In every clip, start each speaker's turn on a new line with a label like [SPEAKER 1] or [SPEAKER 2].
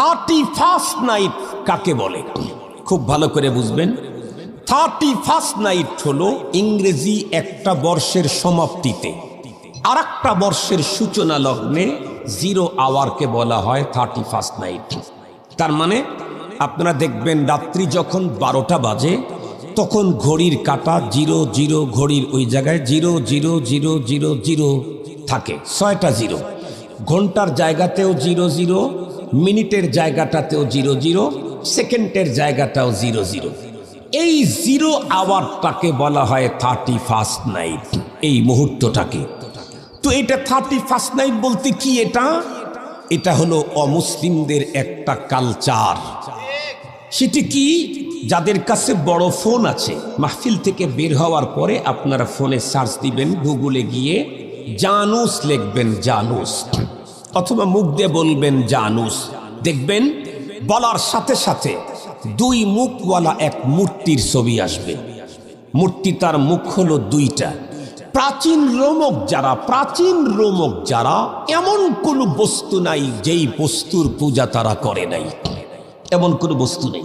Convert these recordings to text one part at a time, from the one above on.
[SPEAKER 1] Thirty first night কাকে বলে? খুব ভালো করে বুঝবেন। থার্টি ফার্স্ট নাইট হলো ইংরেজি একটা বর্ষের সমাপ্তিতে। আর একটা বর্ষের সূচনা লগ্নে জিরো আওয়ারকে বলা হয় থার্টি ফার্স্ট নাইট তার মানে আপনারা দেখবেন রাত্রি যখন বারোটা বাজে, তখন ঘড়ির কাটা জিরো জিরো ঘড়ির ওই জায়গায় zero zero zero zero zero থাকে, ছয়টা জিরো ঘণ্টার জায়গাতেও জিরো জিরো মিনিটের জায়গাটাতেও জিরো জিরো, সেকেন্ডের জায়গাটাও জিরো জিরো। এই জিরো আওয়ারটাকে বলা হয় থার্টি ফার্স্ট নাইট, এই মুহূর্তটাকে। তো এটা থার্টি ফার্স্ট নাইট বলতে কি এটা? এটা হলো অমুসলিমদের একটা কালচার। সেটি কি? যাদের কাছে বড় ফোন আছে, মাহফিল থেকে বের হওয়ার পরে আপনারা ফোনে সার্চ দিবেন গুগলে গিয়ে, জানুস লিখবেন জানুস। অথবা মুখ দিয়ে বলবেন জানুস। দেখবেন, বলার সাথে সাথে দুই মুখওয়ালা এক মূর্তির ছবি আসবে। মূর্তি তার মুখ হলো দুইটা। প্রাচীন রোমক যারা, প্রাচীন রোমক যারা, এমন কোনো বস্তু নাই যেই বস্তুর পূজা তারা করে নাই। এমন কোনো বস্তু নেই।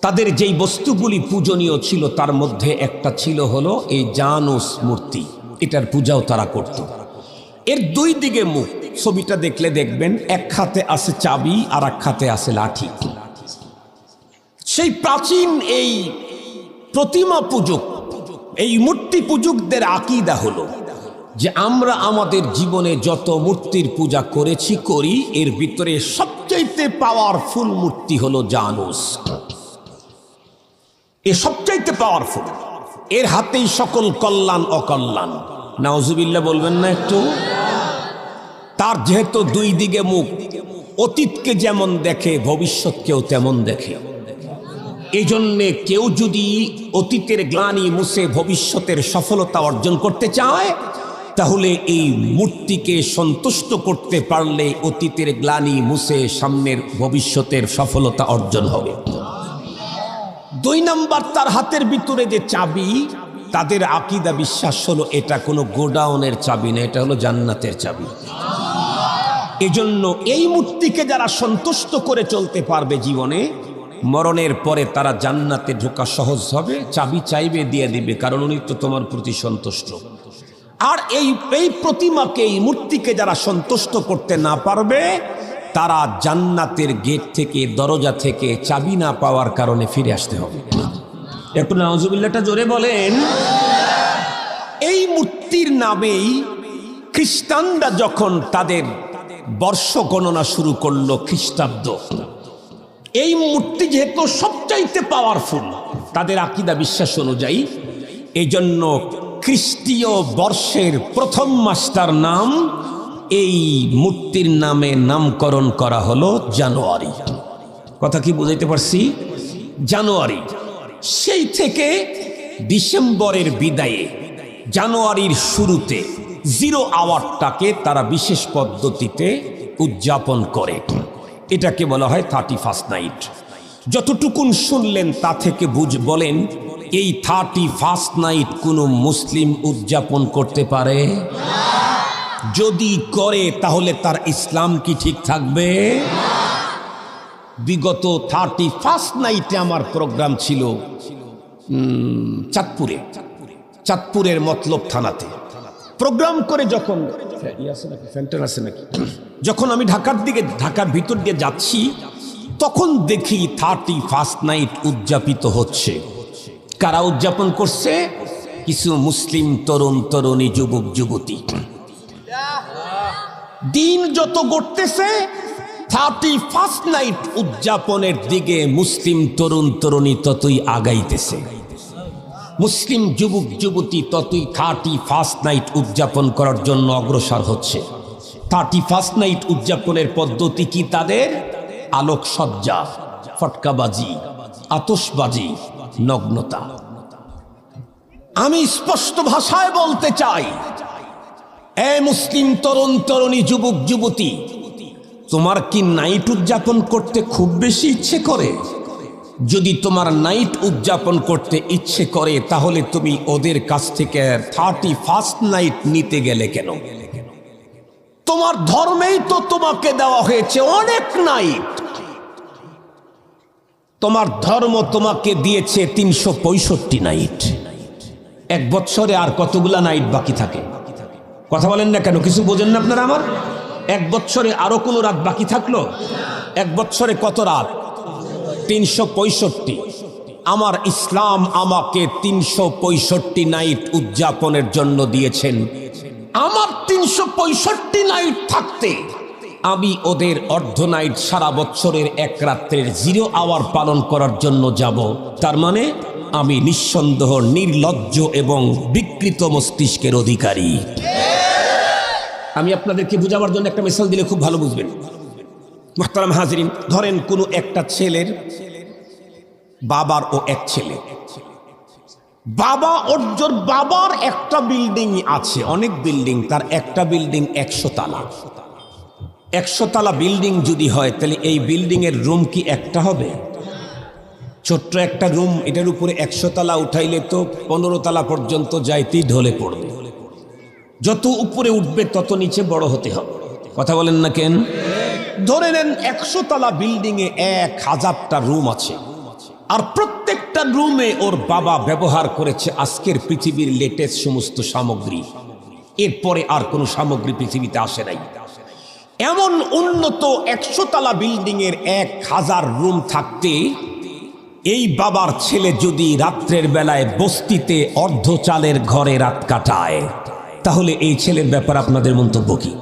[SPEAKER 1] তাদের যেই বস্তুগুলি পূজনীয় ছিল, তার মধ্যে একটা ছিল হলো এই জানুস মূর্তি। এটার পূজাও তারা করত। এর দুই দিকে মুখ। ছবিটা দেখলে দেখবেন এক হাতে আছে চাবি আর এক হাতে আছে লাঠি। সেই প্রাচীন এই প্রতিমা পূজক এই মূর্তি পূজকদের আকিদা হলো যে আমরা আমাদের জীবনে যত মূর্তির পূজা করেছি, করি, এর ভিতরে সবচাইতে পাওয়ারফুল মূর্তি হলো জানুস। এ সবচাইতে পাওয়ারফুল এর হাতেই সকল কল্যাণ, অকল্যাণ। নাওজুবিল্লা বলবেন না একটু? তার যেহেতু দুই দিকে মুখ, অতীতকে যেমন দেখে, ভবিষ্যৎকেও তেমন দেখে। এই জন্যে কেউ যদি অতীতের গ্লানি মুছে ভবিষ্যতের সফলতা অর্জন করতে চায়, তাহলে এই মূর্তিকে সন্তুষ্ট করতে পারলে অতীতের গ্লানি মুছে সামনের ভবিষ্যতের সফলতা অর্জন হবে। দুই নাম্বার তার হাতের ভিতরে যে চাবি, তাদের আকিদা বিশ্বাস হলো, এটা কোনো গোডাউনের চাবি না, এটা হলো জান্নাতের চাবি। এজন্য এই মূর্তিকে যারা সন্তুষ্ট করে চলতে পারবে জীবনে, মরণের পরে তারা জান্নাতে ঢোকা সহজ হবে, চাবি চাইবে, দিয়ে দিবে, কারণ উনি তো তোমার প্রতি সন্তুষ্ট। আর এই এই প্রতিমাকে, এই মূর্তিকে যারা সন্তুষ্ট করতে না পারবে, তারা জান্নাতের গেট থেকে, দরজা থেকে চাবি না পাওয়ার কারণে ফিরে আসতে হবে। একটু নজুবিল্লাটা জোরে বলেন। এই মূর্তির নামেই খ্রিস্টানরা যখন তাদের বর্ষ গণনা শুরু করল খ্রিস্টাব্দ। এই মূর্তি যেহেতু সবচাইতে পাওয়ারফুল তাদের আকিদা বিশ্বাস অনুযায়ী এই জন্য খ্রিস্টীয় বর্ষের প্রথম মাস্টার নাম এই মূর্তির নামে নামকরণ করা হলো জানুয়ারি। কথা কি বুঝাইতে পারছি? জানুয়ারি। সেই থেকে ডিসেম্বরের বিদায়ে জানুয়ারির শুরুতে জিরো আওয়ারটাকে তারা বিশেষ পদ্ধতিতে উদযাপন করে। এটাকে বলা হয় থার্টি ফার্স্ট নাইট। যতটুকুন শুনলেন তা থেকে বুঝ, বলেন, এই থার্টি ফার্স্ট নাইট কোনো মুসলিম উদযাপন করতে পারে? যদি করে, তাহলে তার ইসলাম কি ঠিক থাকবে? বিগত থার্টি ফার্স্ট নাইটে আমার প্রোগ্রাম ছিল চাঁদপুরে। চাঁদপুরের মতলব থানাতে। প্রোগ্রাম করে যখন আছে নাকি? আছে নাকি? যখন আমি ঢাকার দিকে ঢাকার ভিতর দিয়ে যাচ্ছি তখন দেখি থার্টি ফার্স্ট নাইট উদযাপিত হচ্ছে। কারা উদযাপন করছে? কিছু মুসলিম তরুণ তরুণী যুবক যুবতী। দিন যত গড়তেছে থার্টি ফার্স্ট নাইট উদযাপনের দিকে মুসলিম তরুণ তরুণী ততই আগাইতেছে। মুসলিম যুবক, যুবতী ততই থার্টি ফার্স্ট নাইট উদযাপন করার জন্য অগ্রসর হচ্ছে। থার্টি ফার্স্ট নাইট উদযাপনের পদ্ধতি কি তাদের? আলোকসজ্জা, ফটকাবাজি আতসবাজি নগ্নতা। আমি স্পষ্ট ভাষায় বলতে চাই, এ মুসলিম তরুণ, তরুণী, যুবক, যুবতী, তোমার কি নাইট উদযাপন করতে খুব বেশি ইচ্ছে করে? যদি তোমার নাইট উদযাপন করতে ইচ্ছে করে, তাহলে তুমি ওদের কাছ থেকে থার্টি ফার্স্ট নাইট নিতে গেলে কেন? তোমার ধর্মেই তো তোমাকে দেওয়া হয়েছে অনেক নাইট তোমার ধর্ম তোমাকে দিয়েছে তিনশো পঁয়ষট্টি নাইট এক বছরে আর কতগুলা নাইট বাকি থাকে? কথা বলেন না কেন? কিছু বোঝেন না আপনারা আমার? এক বছরে আরও কোনো রাত বাকি থাকল? এক বছরে কত রাত? তিনশো পঁয়ষট্টি। আমার ইসলাম আমাকে তিনশো পঁয়ষট্টি নাইট উদযাপনের জন্য দিয়েছেন। আমার তিনশো পঁয়ষট্টি নাইট থাকতে আমি ওদের অর্ধ নাইট সারা বছরের এক রাত্রের জিরো আওয়ার পালন করার জন্য যাব। তার মানে আমি নিঃসন্দেহ, নির্লজ্জ এবং বিকৃত মস্তিষ্কের অধিকারী। আমি আপনাদেরকে বুঝাবার জন্য একটা মিসাল দিলে খুব ভালো বুঝবেন। মোহতারাম হাজরিন, ধরেন কোনো একটা ছেলের বাবার ও এক ছেলে। বাবা অর্জর বাবার একটা বিল্ডিং আছে, অনেক বিল্ডিং তার একটা বিল্ডিং একশো তালা। একশো তালা বিল্ডিং যদি হয়, তাহলে এই বিল্ডিং এর রুম কি একটা হবে? ছোট্ট একটা রুম এটার উপরে একশো তালা উঠাইলে তো পনেরো তালা পর্যন্ত যাইতেই ঢলে পড়বে। যত উপরে উঠবে, তত নিচে বড় হতে হবে। কথা বলেন না কেন? ধরে নেন একশো তলা বিল্ডিং এ এক হাজারটা রুম আছে। আর প্রত্যেকটা রুমে ওর বাবা ব্যবহার করেছে আজকের পৃথিবীর লেটেস্ট সমস্ত সামগ্রী। এরপরে আর কোনো সামগ্রী পৃথিবীতে আসে নাই। এমন উন্নত একশো তলা বিল্ডিং এর এক হাজার রুম থাকতে এই বাবার ছেলে যদি রাত্রের বেলায় বস্তিতে অর্ধ চালের ঘরে রাত কাটায়, তাহলে এই ছেলের ব্যাপার আপনাদের মন্তব্য কি?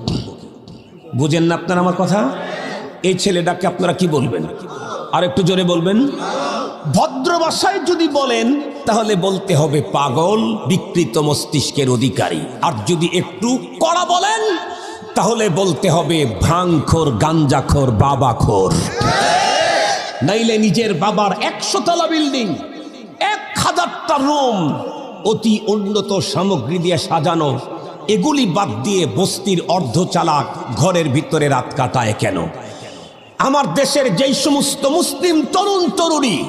[SPEAKER 1] বুঝেন না আপনার আমার কথা? এই ছেলেটাকে আপনারা কি বলবেন? আর একটু জোরে বলবেন। ভদ্র ভাষায় যদি বলেন, তাহলে বলতে হবে পাগল, বিকৃত মস্তিষ্কের অধিকারী। আর যদি একটু কড়া বলেন, তাহলে বলতে হবে ভাঙখোর গাঞ্জাখোর, বাবাখোর। নাইলে নিজের বাবার একশো তলা বিল্ডিং, এক হাজারটা রুম, অতি উন্নত সামগ্রী দিয়ে সাজানো এগুলি বাদ দিয়ে বস্তির অর্ধ চালাক ঘরের ভিতরে রাত কাটায় কেন? আমার দেশের যেই সমস্ত মুসলিম তরুণ তরুণী,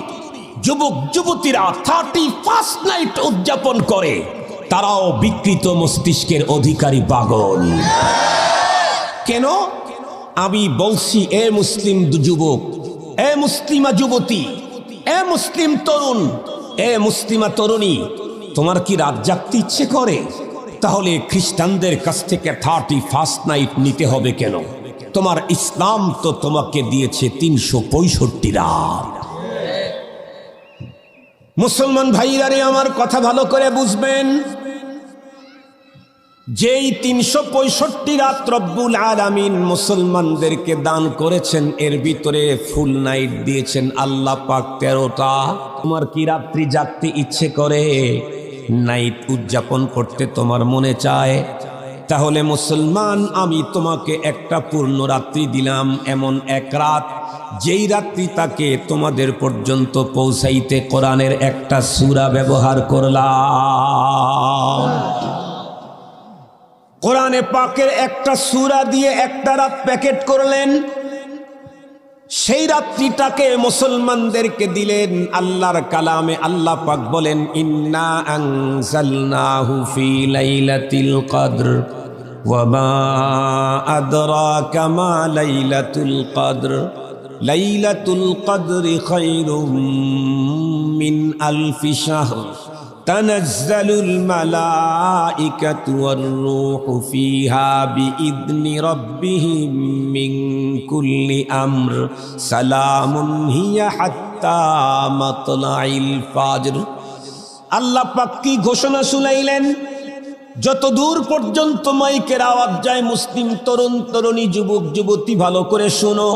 [SPEAKER 1] যুবক যুবতীরা থার্টি ফার্স্ট নাইট উদযাপন করে, তারাও বিকৃত মস্তিষ্কের অধিকারী পাগল। কেন? আমি বলছি, এ মুসলিম যুবক, এ মুসলিমা যুবতী, এ মুসলিম তরুণ, এ মুসলিমা তরুণী, তোমার কি রাত জাগতে ইচ্ছে করে? তাহলে খ্রিস্টানদের কাছ থেকে থার্টি ফার্স্ট নাইট নিতে হবে কেন? তোমার ইসলাম তো তোমাকে দিয়েছে তিনশো পঁয়ষট্টি রাত। মুসলমান ভাইরারে আমার কথা ভালো করে বুঝবেন। যেই তিনশো পঁয়ষট্টি রাত রব্বুল আলামিন মুসলমানদেরকে দান করেছেন, এর ভিতরে ফুল নাইট দিয়েছেন আল্লাহ পাক তেরোটা। তোমার কি রাত্রি জাগতে ইচ্ছে করে? নাইট উদযাপন করতে তোমার মনে চায়? তাহলে মুসলমান, আমি তোমাকে একটা পূর্ণ রাত্রি দিলাম এমন এক রাত, যেই রাত্রি তাকে তোমাদের পর্যন্ত পৌঁছাইতে কোরআনের একটা সুরা ব্যবহার করলাম। কোরআনে পাকের একটা সুরা দিয়ে একটা রাত প্যাকেট করলেন সেই রাত্রিটাকে মুসলমানদেরকে দিলেন আল্লাহর কালামে আল্লাহ পাক বলেন, ইন্না আনজালনাহু ফি লাইলাতিল কদর ওয়ামা আদরাকা মা লাইলাতুল কদর। লাইলাতুল কদরি খায়রুম মিন আলফি শাহর। তানাজ্জালুল মালাইকাতু ওয়ার রূহু ফিহা বিইذনি রাব্বিহিম মিন কুল্লি আমর। সালামুন হিয়া হাত্তা মাতলাইল ফাজর। আল্লাহ পাক কি ঘোষণা শুনাইলেন? যত দূর পর্যন্ত মাইকের আওয়াজ যায়, মুসলিম তরুণ তরুণী, যুবক, যুবতী, ভালো করে শোনো।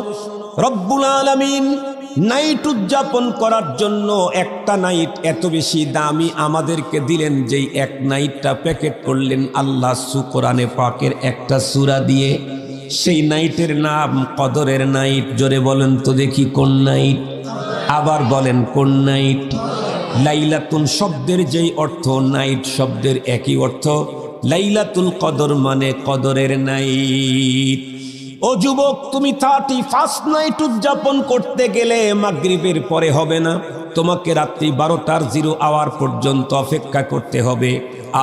[SPEAKER 1] রব্বুল আলামিন নাইট উদযাপন করার জন্য একটা নাইট এত বেশি দামি আমাদেরকে দিলেন যেই এক নাইটটা প্যাকেট করলেন আল্লাহ সুকোরানে পাকের একটা সুরা দিয়ে। সেই নাইটের নাম কদরের নাইট। জোরে বলেন তো দেখি কোন নাইট? আবার বলেন কোন নাইট? লাইলাতুন শব্দের যেই অর্থ, নাইট শব্দের একই অর্থ। লাইলাতুল কদর মানে কদরের নাইট। ও যুবক, তুমি থার্টি ফার্স্ট নাইট উদযাপন করতে গেলে মাগরিবের পরে হবে না। তোমাকে রাত্রি বারোটার জিরো আওয়ার পর্যন্ত অপেক্ষা করতে হবে।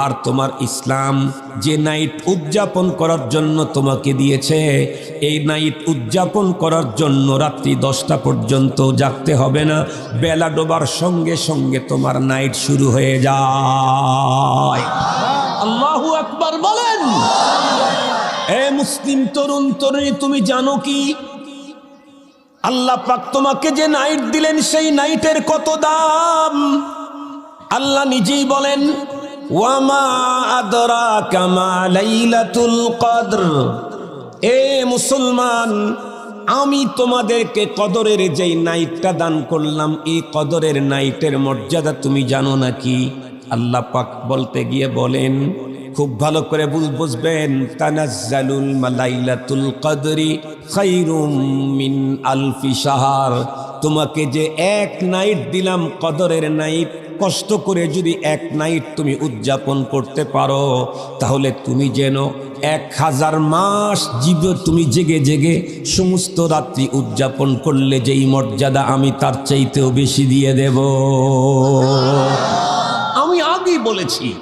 [SPEAKER 1] আর তোমার ইসলাম যে নাইট উদযাপন করার জন্য তোমাকে দিয়েছে, এই নাইট উদযাপন করার জন্য রাত্রি দশটা পর্যন্ত জাগতে হবে না। বেলা ডোবার সঙ্গে সঙ্গে তোমার নাইট শুরু হয়ে যায়। আল্লাহু আকবার বলেন। মুসলিম তরুণ তরুণী, তুমি জানো কি? আল্লাহ পাক তোমাকে যে নাইট দিলেন, সেই নাইটের কত দাম? আল্লাহ নিজেই বলেন, ওয়ামা আদরা কামা লাইলাতুল কদর। এ মুসলমান, আমি তোমাদেরকে কদরের যেই নাইটটা দান করলাম, এই কদরের নাইটের মর্যাদা তুমি জানো নাকি? আল্লাহ পাক বলতে গিয়ে বলেন খুব ভালো করে বুঝ- বুঝবেন। তানাজ্জালুল মালাইলাতুল কদরি খাইরুম মিন আলফি শাহার। তোমাকে যে এক নাইট দিলাম কদরের নাইট, কষ্ট করে যদি এক নাইট তুমি উদযাপন করতে পারো, তাহলে তুমি যেন এক হাজার মাস জীব তুমি জেগে জেগে সমস্ত রাত্রি উদযাপন করলে যেই মর্যাদা আমি তার চাইতেও বেশি দিয়ে দেব। আমি আগেই বলেছি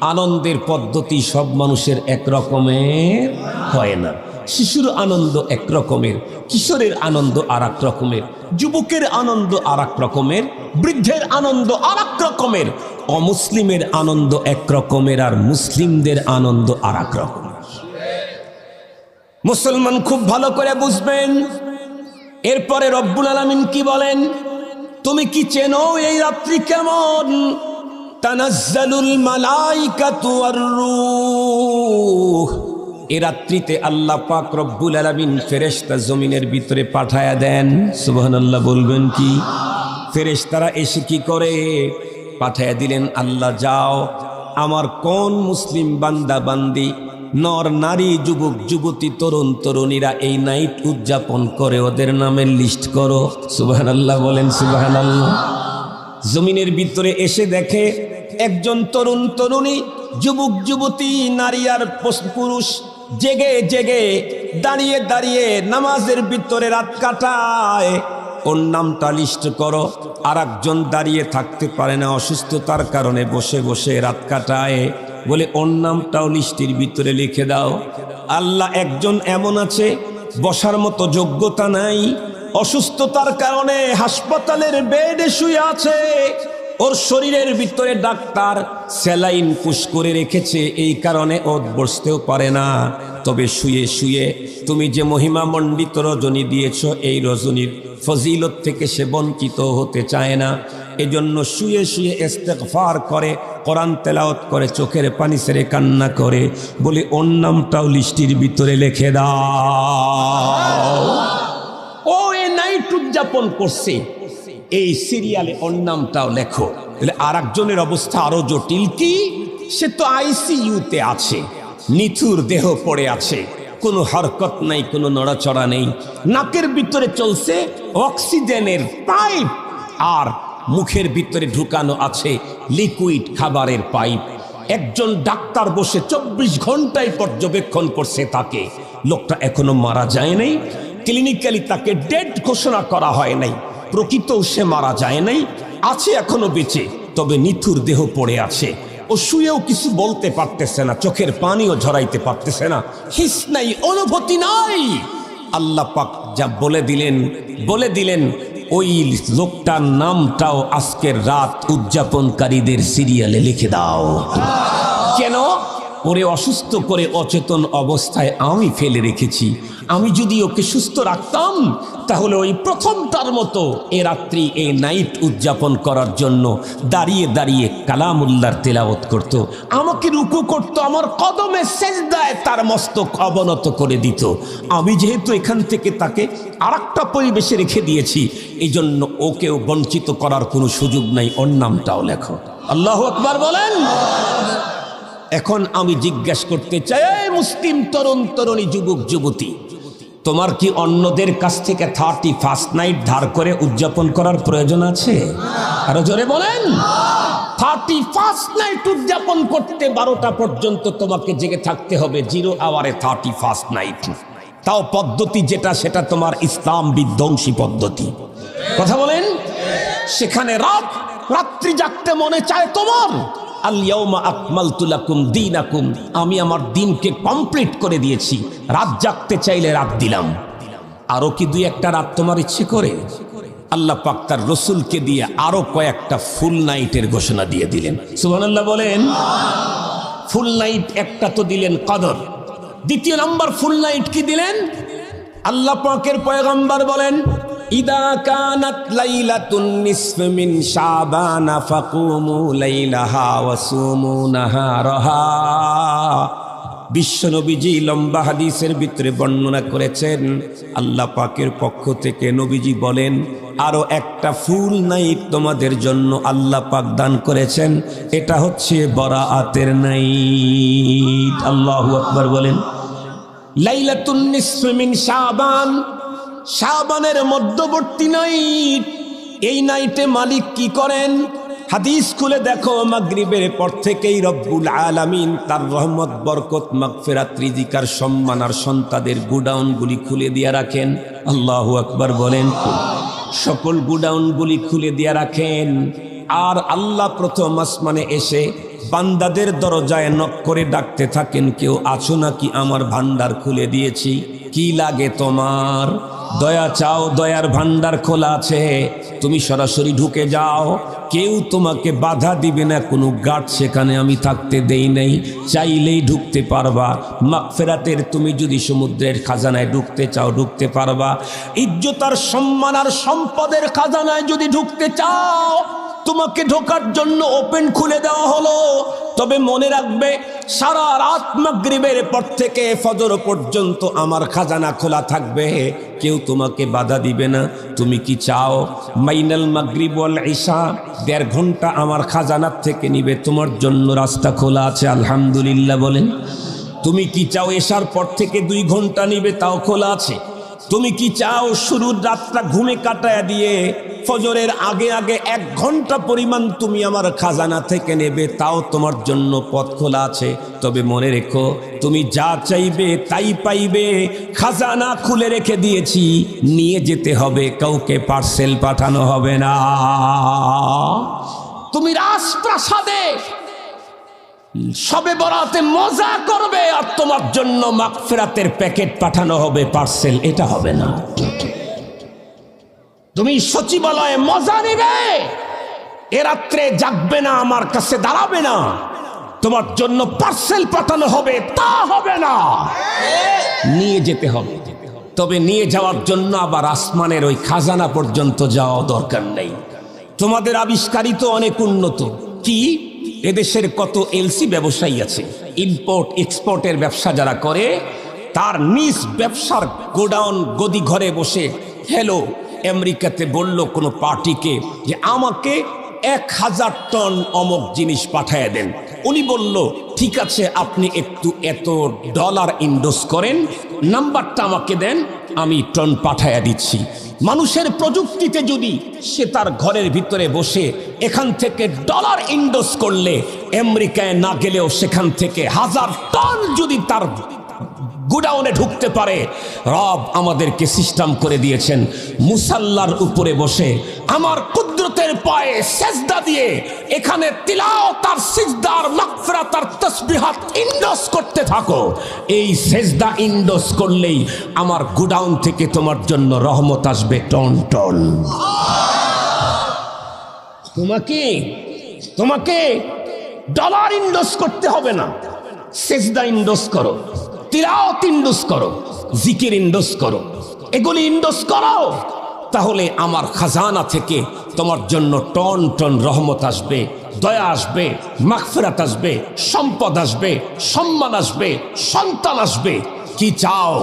[SPEAKER 1] আনন্দের পদ্ধতি সব মানুষের এক রকমের হয় না। শিশুর আনন্দ এক রকমের, কিশোরের আনন্দ আর এক রকমের, যুবকের আনন্দ আর এক রকমের, বৃদ্ধের আনন্দ আর এক রকমের, অমুসলিমের আনন্দ এক রকমের আর মুসলিমদের আনন্দ আর এক রকমের। মুসলমান খুব ভালো করে বুঝবেন। এরপরে রব্বুল আলমিন কি বলেন? তুমি কি চেনো এই রাত্রি কেমন? তানাজ্জালুল মালাইকাতু আর রূহ। এ রাত্রিতে আল্লাহ পাক রব্বুল আলামিন ফেরেশতা জমিনের ভিতরে পাঠায়া দেন। সুবহানাল্লাহ বলবেন কি? ফেরেশতারা এসে কি করে? পাঠায়া দিলেন, আল্লাহ, যাও। আমার কোন মুসলিম বান্দা বান্দি, নর, নারী, যুবক, যুবতী, তরুণ, তরুণীরা এই নাইট উদযাপন করে ওদের নামের লিস্ট করো। সুবহানাল্লাহ বলেন, সুবহানাল্লাহ। জমিনের ভিতরে এসে দেখে একজন তরুণ তরুণী, যুবক যুবতী, নারী আর পুরুষ জেগে জেগে দাঁড়িয়ে দাঁড়িয়ে নামাজের ভিতরে রাত কাটায়। ওর নামটা লিস্ট করো। আর একজন দাঁড়িয়ে থাকতে পারে না, অসুস্থতার কারণে বসে বসে রাত কাটায়। বলে, ওর নামটাও লিস্টের ভিতরে লিখে দাও। আল্লাহ একজন এমন আছে, বসার মতো যোগ্যতা নাই। অসুস্থতার কারণে হাসপাতালের বেডে শুয়ে আছে। ওর শরীরের ভিতরে ডাক্তার স্যালাইন পুশ করে রেখেছে, এই কারণে ও বসতেও পারে না। তবে শুয়ে শুয়ে তুমি যে মহিমা মণ্ডিত রজনী দিয়েছ, এই রজনীর ফজিলত থেকে সে বঞ্চিত হতে চায় না। এজন্য শুয়ে শুয়ে ইস্তেগফার করে, কোরআন তেলাওত করে, চোখের পানি সেরে কান্না করে, বলে ওর নামটাও লিস্টির ভিতরে লেখে দাও। ও এ নাইট উদযাপন করছে। এই সিরিয়ালে ওর নামটাও লেখো। তাহলে আর একজনের অবস্থা আরও জটিল কি? সে তো আইসিইউতে আছে। নিথুর দেহ পড়ে আছে। কোনো হরকত নাই, কোনো নড়াচড়া নেই। নাকের ভিতরে চলছে অক্সিজেনের পাইপ আর মুখের ভিতরে ঢুকানো আছে লিকুইড খাবারের পাইপ। একজন ডাক্তার বসে চব্বিশ ঘন্টায় পর্যবেক্ষণ করছে তাকে। লোকটা এখনও মারা যায় নাই। ক্লিনিক্যালি তাকে ডেড ঘোষণা করা হয় নাই। প্রকৃত সে মারা যায় নাই, আছে এখনও বেঁচে, তবে নিথুর দেহ পড়ে আছে। ও শুয়েও কিছু বলতে পারতেছে না, চোখের পানিও ঝরাইতে পারতেছে না। হিস নাই, অনুভূতি নাই। আল্লাহ পাক যা বলে দিলেন বলে দিলেন, ওই লোকটার নামটাও আজকের রাত উদযাপনকারীদের সিরিয়ালে লিখে দাও। কেন? ওরে অসুস্থ করে অচেতন অবস্থায় আমি ফেলে রেখেছি। আমি যদি ওকে সুস্থ রাখতাম, তাহলে ওই প্রথমটার মতো এ রাত্রি, এ নাইট উদযাপন করার জন্য দাঁড়িয়ে দাঁড়িয়ে কালামুল্লার তেলাওত করত। আমাকে রুকু করত, আমার কদমে শেষ সেজদায় তার মস্তক অবনত করে দিত। আমি যেহেতু এখান থেকে তাকে আর পরিবেশে রেখে দিয়েছি এই জন্য ওকেও বঞ্চিত করার কোনো সুযোগ নাই। ওর নামটাও লেখো। আল্লাহ আকবার বলেন। এখন আমি জিজ্ঞেস করতে চাই মুসলিম তরুণ তরুণী যুবক, যুবতী, তোমার কি অন্যদের কাছ থেকে থার্টি ফার্স্ট নাইট ধার করে উদযাপন করার প্রয়োজন আছে? আরও জোরে বলেন থার্টি ফার্স্ট নাইট উদযাপন করতে বারোটা পর্যন্ত তোমাকে জেগে থাকতে হবে জিরো আওয়ারে থার্টি ফার্স্ট নাইট তাও পদ্ধতি যেটা, সেটা তোমার ইসলাম বিধ্বংসী পদ্ধতি। কথা বলেন, সেখানে রাত, রাত্রি জাগতে মনে চায় তোমার আলিয়াউমা আকমালতু লাকুম দীনাকুম, আমি আমার দিনকে কমপ্লিট করে দিয়েছি, রাত জাগতে চাইলে রাত দিলাম। আরও কি দুই একটা রাত তোমার ইচ্ছে করে? আল্লাহ পাক রসুলকে দিয়ে আরও কয়েকটা ফুল নাইটের ঘোষণা দিয়ে দিলেন। সুবহানাল্লাহ বলেন, ফুল নাইট একটা তো দিলেন কদর। দ্বিতীয় নাম্বার ফুল নাইট কি দিলেন? আল্লাহ পাকের পয়গম্বর বলেন ফাকুমু লাইলাহা বিশ্বনবীজি লম্বা হাদিসের ভিতরে বর্ণনা করেছেন, আল্লাহ পাকের পক্ষ থেকে নবীজি বলেন, আরও একটা ফুল নাইট তোমাদের জন্য আল্লাহ পাক দান করেছেন, এটা হচ্ছে বরাআতের নাইট। আল্লাহু আকবর বলেন, লাইলাতুন মিন শাবান শাবানের মধ্যবর্তী নাইট। এই নাইটে মালিক কি করেন? হাদিস খুলে দেখো, মাগরিবের পর থেকেই রব্বুল আলামিন তার রহমত, বরকত, মাগফিরাত, রিজিকার, সম্মান আর সন্তাদের গুডাউনগুলি খুলে দিয়ে রাখেন। আল্লাহ আকবার বলেন, সকল গুডাউনগুলি খুলে দিয়ে রাখেন। আর আল্লাহ প্রথম আসমানে এসে বান্দাদের দরজায় নক করে ডাকতে থাকেন, কেউ আছো নাকি আমার ভান্ডার খুলে দিয়েছি? কি লাগে তোমার? দয়া চাও, দয়ার ভান্ডার খোলা আছে। তুমি সরাসরি ঢুকে যাও। কেউ তোমাকে বাধা দিবে না, কোনো গার্ড সেখানে আমি থাকতে দেই নাই। চাইলেই ঢুকতে পারবা। মাগফেরাতের তুমি যদি সমুদ্রের খাজানায় ঢুকতে চাও, ঢুকতে পারবা। ইজ্জতার সম্মান আর সম্পদের খাজানায় যদি ঢুকতে চাও তোমাকে ঢোকার জন্য ওপেন খুলে দেওয়া হলো। তবে মনে রাখবে, সারা রাত মাগরিবের পর থেকে ফজর পর্যন্ত আমার খাজানা খোলা থাকবে। কেউ তোমাকে বাধা দিবে না। তুমি কি চাও? মাইনাল মাগরিব ওয়াল ঈশা, দেড় ঘণ্টা আমার খাজানার থেকে নিবে। তোমার জন্য রাস্তা খোলা আছে, আলহামদুলিল্লাহ বলেন। তুমি কি চাও এসার পর থেকে দুই ঘণ্টা নিবে, তাও খোলা আছে? তুমি কি চাও শুরুর রাতটা ঘুমে কাটায় দিয়ে? ফজরের আগে আগে এক ঘণ্টা পরিমাণ তুমি আমার খাজানা থেকে নেবে, তাও তোমার জন্য পথ খোলা আছে। তবে মনে রেখো, তুমি যা চাইবে তাই পাইবে। খাজানা খুলে রেখে দিয়েছি, নিয়ে যেতে হবে, কাউকে পার্সেল পাঠানো হবে না। তুমি রাজপ্রাসাদে সবে বরাতে মজা করবে আর তোমার জন্য মাগফিরাতের প্যাকেট পাঠানো হবে, পার্সেল। এটা হবে না। তুমি সচিবালয়ে মজা নেবে। এ রাত্রে জাগবে না, আমার কাছে দাঁড়াবে না। তোমার জন্য পার্সেল পাঠানো হবে, তা হবে না। নিয়ে যেতে হবে। তবে নিয়ে যাওয়ার জন্য আবার আসমানের ওই খাজানা পর্যন্ত যাওয়া দরকার নেই। তোমাদের আবিষ্কারিত অনেক উন্নত। কি? এদেশের কত এলসি ব্যবসায়ী আছে? ইম্পোর্ট এক্সপোর্টের ব্যবসা যারা করে, তার নিজ ব্যবসার গোডাউন গদি ঘরে বসে হ্যালো আমেরিকাতে বলল কোনো পার্টিকে যে আমাকে এক হাজার টন অমক জিনিস পাঠায় দেন। উনি বলল, ঠিক আছে, আপনি একটু এত ডলার ইনভেস্ট করেন নাম্বারটা আমাকে দেন আমি টন পাঠাইয়া দিচ্ছি। মানুষের প্রযুক্তিতে যদি সে তার ঘরের ভিতরে বসে এখান থেকে ডলার ইন্ডোস করলে, আমেরিকায় না গেলেও সেখান থেকে হাজার টন যদি তার গুডাউনে ঢুকতে পারে। রব আমাদেরকে সিস্টেম করে দিয়েছেন। মুসাল্লার উপরে বসে আমার কুদরতের পায়ে সেজদা দিয়ে এখানে তিলাও তার সিজদার মাগফিরা তার তসবিহাত ইন্ডোস করতে থাকো। এই সেজদা ইন্ডোস করলেই আমার গুডাউন থেকে তোমার জন্য রহমত আসবে টন টন। তোমাকে তোমাকে ডলার ইন্ডোস করতে হবে না। সেজদা ইন্ডোস করো। তিলাওত ইন্ডোস করো, জিকির ইন্ডোস করো। এগুলি ইন্ডোস করো, তাহলে আমার খাজানা থেকে তোমার জন্য টন টন রহমত আসবে, দয়া আসবে, মাগফিরাত আসবে, সম্পদ আসবে, সম্মান আসবে, সন্তান আসবে। কি চাও?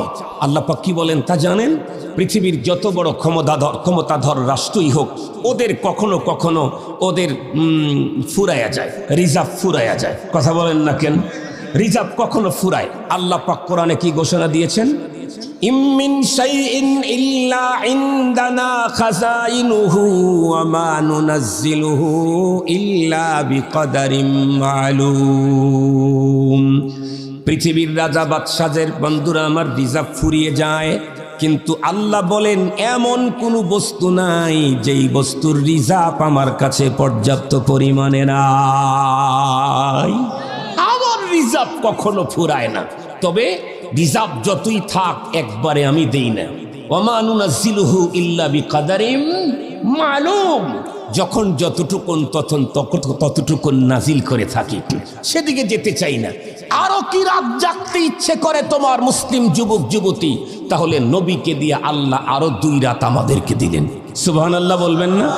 [SPEAKER 1] আল্লাহ পাক কি বলেন তা জানেন? পৃথিবীর যত বড় ক্ষমতাধর ক্ষমতাধর রাষ্ট্রই হোক, ওদের কখনো কখনো ওদের ফুরায়া যায়, রিজার্ভ ফুরায়া যায়। কথা বলেন না কেন? রিজার্ভ কখনো ফুরায়। আল্লাহ পাক কোরআনে কি ঘোষণা দিয়েছেন? ইল্লা খাজাইনুহু ইল্লা পৃথিবীর রাজা বাদশাহের বন্ধুরা, আমার রিজার্ভ ফুরিয়ে যায়। কিন্তু আল্লাহ বলেন, এমন কোনো বস্তু নাই যেই বস্তুর রিজার্ভ আমার কাছে পর্যাপ্ত পরিমাণে নাই। রিজার্ভ কখনো ফুরায় না। তবে রিজার্ভ যতই থাক, একবারে আমি দেই না। ওমানুনাজিলুহু ইল্লা বিকাদারিম মালুম। যখন যতটুকুন তখন তত- ততটুকুন নাজিল করে থাকি। সেদিকে যেতে চাই না। আরও কি রাত জাগতে ইচ্ছে করে তোমার মুসলিম যুবক, যুবতী? তাহলে নবীকে দিয়ে আল্লাহ আরও দুই রাত আমাদেরকে দিলেন। সুবহান আল্লাহ বলবেন না?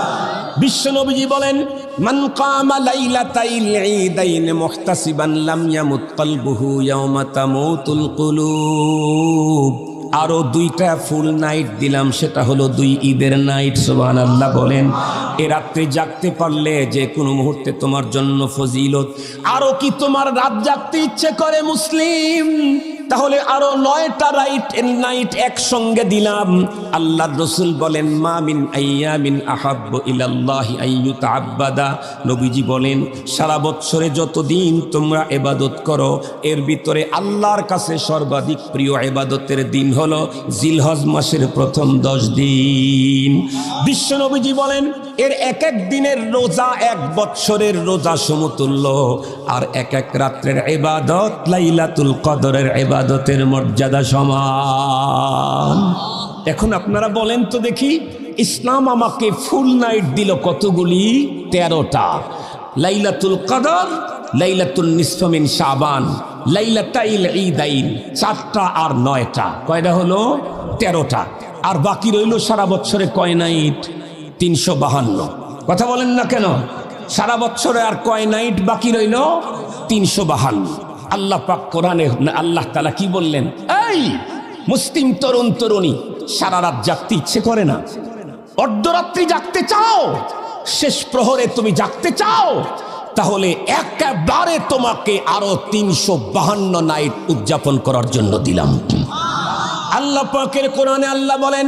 [SPEAKER 1] বিশ্ব নবীজি বলেন মান কামা লাইলাতাইল ঈদাইন মুহতাসিবান লাম ইয়ামুত কলবুহু ইয়াওমা তামুতুল কুলুব। আরও দুইটা ফুল নাইট দিলাম, সেটা হলো দুই ঈদের নাইট সুবহান আল্লাহ বলেন। এ রাত্রে জাগতে পারলে যে কোনো মুহূর্তে তোমার জন্য ফজিলত। আরও কি তোমার রাত জাগতে ইচ্ছে করে মুসলিম? তাহলে আরও নয়টা রাইট নাইট একসঙ্গে দিলাম। আল্লাহ রসুল বলেন, মা মিন আইয়ামিন আহাব্ব ইলাল্লাহি আইয়ুত আব্বাদা নবীজি বলেন, সারা বৎসরে যতদিন তোমরা এবাদত করো, এর ভিতরে আল্লাহর কাছে সর্বাধিক প্রিয় এবাদতের দিন হলো জিলহজ মাসের প্রথম দশ দিন। বিশ্ব নবীজি বলেন এর এক এক দিনের রোজা, এক বৎসরের রোজা সমতুল্য। আর এক এক রাত্রের এবাদত লাইলাতুল কদরের এবাদতের মর্যাদা সমান। এখন আপনারা বলেন তো দেখি, ইসলাম আমাকে ফুল নাইট দিল কতগুলি? তেরোটা। লাইলাতুল কদর লাইলাতুল নিসফমিন শাবান, লাইলাতাইল ঈদাইন, চারটা আর নয়টা। কয়টা হলো? তেরোটা। আর বাকি রইল সারা বছরে কয় নাইট? তিনশো বাহান্ন। কথা বলেন না কেন? সারা বছরে আর কয় নাইট বাকি রইল? তিনশো বাহান্ন। আল্লাহ পাক কোরআনে আল্লাহ তালা কি বললেন? এই মুসলিম তরুণ তরুণী, সারা রাত জাগতে ইচ্ছে করে না। অর্ধরাত্রি জাগতে চাও, শেষ প্রহরে তুমি জাগতে চাও, তাহলে একেবারে তোমাকে আরও তিনশো বাহান্ন নাইট উদযাপন করার জন্য দিলাম। আল্লাহ পাকের কোরআনে আল্লাহ বলেন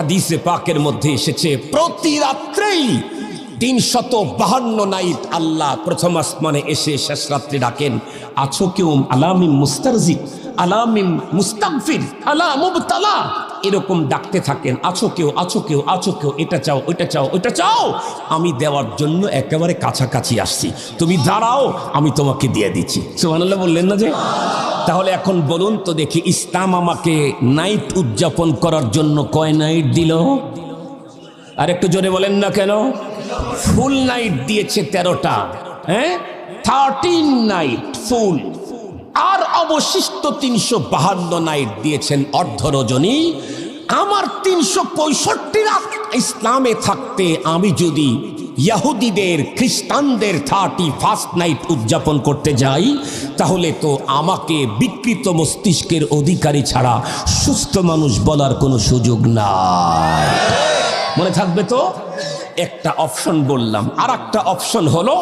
[SPEAKER 1] হাদিসে পাকের মধ্যে এসেছে, প্রতি রাত্রেই তিনশত বাহান্ন নাইট আল্লাহ প্রথম আসমানে এসে শেষ রাত্রে ডাকেন, আছো কেউ আলামিম মুস্তারজিক আলামিম মুস্তাগফির, আলা এরকম ডাকতে থাকেন, আছো কেউ আছো কেউ আছো কেউ, এটা চাও, ওইটা চাও ওইটা চাও? আমি দেওয়ার জন্য একেবারে কাছাকাছি আসছি, তুমি দাঁড়াও, আমি তোমাকে দিয়ে দিচ্ছি। সুবহানাল্লাহ বললেন না যে? তাহলে এখন বলুন তো দেখি ইসলাম আমাকে নাইট উদযাপন করার জন্য কয় নাইট দিল? আর একটু জোরে বলেন না কেন? ফুল নাইট দিয়েছে তেরোটা হ্যাঁ? থার্টিন নাইট, ফুল। আর অবশিষ্ট তিনশো বাহান্ন নাইট দিয়েছেন অর্ধ রজনী আমার তিনশো পঁয়ষট্টি রাত ইসলামে থাকতে আমি যদি ইয়াহুদিদের, খ্রিস্টানদের থার্টি ফার্স্ট নাইট উদযাপন করতে যাই, তাহলে তো আমাকে বিকৃত মস্তিষ্কের অধিকারী ছাড়া সুস্থ মানুষ বলার কোনো সুযোগ নাই। মনে থাকবে তো? একটা অপশন বললাম। আর একটা অপশন হলো,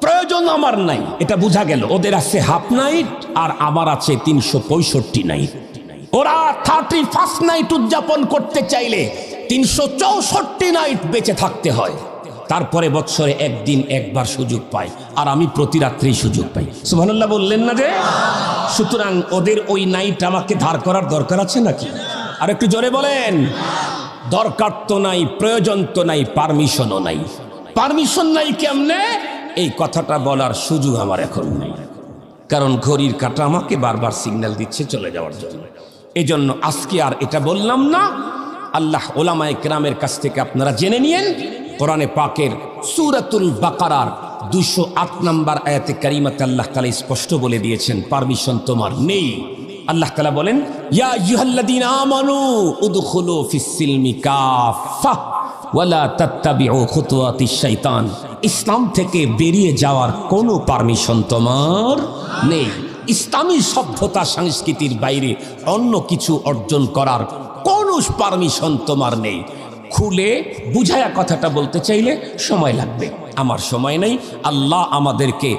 [SPEAKER 1] প্রয়োজন আমার নাই। এটা বোঝা গেল। ওদের আছে হাফ নাইট আর আমার আছে তিনশো পঁয়ষট্টি নাইট ওরা থার্টি ফার্স্ট নাইট উদযাপন করতে চাইলে তিনশো চৌষট্টি নাইট বেঁচে থাকতে হয়। তারপরে বৎসরে একদিন একবার সুযোগ পাই আর আমি প্রতি রাত্রেই সুযোগ পাই। সুবহানাল্লাহ বললেন না যে? সুতরাং ওদের ওই নাইট আমাকে ধার করার দরকার আছে নাকি? আর একটু জোরে বলেন। দরকার তো নাই, প্রয়োজন তো নাই, পারমিশনও নাই। পারমিশন নাই কেমনে? এই কথাটা বলার সুযোগ আমার এখন নেই। কারণ ঘড়ির কাটা আমাকে বারবার সিগন্যাল দিচ্ছে চলে যাওয়ার জন্য। এই জন্য আজকে আর এটা বললাম না। আল্লাহ ওলামায় কেরামের কাছ থেকে আপনারা জেনে নিয়েন। কোরআনে পাকের সুরাতুল বাকারার দুশো আট নম্বর আয়াতে কারিমাতে আল্লাহ তালা স্পষ্ট বলে দিয়েছেন, পারমিশন তোমার নেই। আল্লাহ তালা বলেন, ইয়া ইউহাল্লাদিন আমানু উদখুলু ফিস সিলমি কাফা ওয়ালা তাত্তাবিউ ইসলাম থেকে বেরিয়ে যাওয়ার কোনো পারমিশন তোমার নেই। ইসলামী সভ্যতা সংস্কৃতির বাইরে অন্য কিছু অর্জন করার কোনো পারমিশন তোমার নেই। খুলে বুঝায়া কথাটা বলতে চাইলে সময় লাগবে। আমার সময় নেই। আল্লাহ আমাদেরকে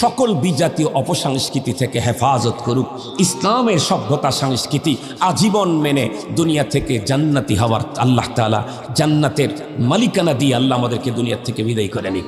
[SPEAKER 1] সকল বিজাতীয় অপসংস্কৃতি থেকে হেফাজত করুক। ইসলামের সভ্যতা সংস্কৃতি আজীবন মেনে দুনিয়া থেকে জান্নাতি হওয়ার আল্লাহ তালা জান্নাতের মালিকানা দিয়ে আল্লাহ আমাদেরকে দুনিয়া থেকে বিদায় করে নিক।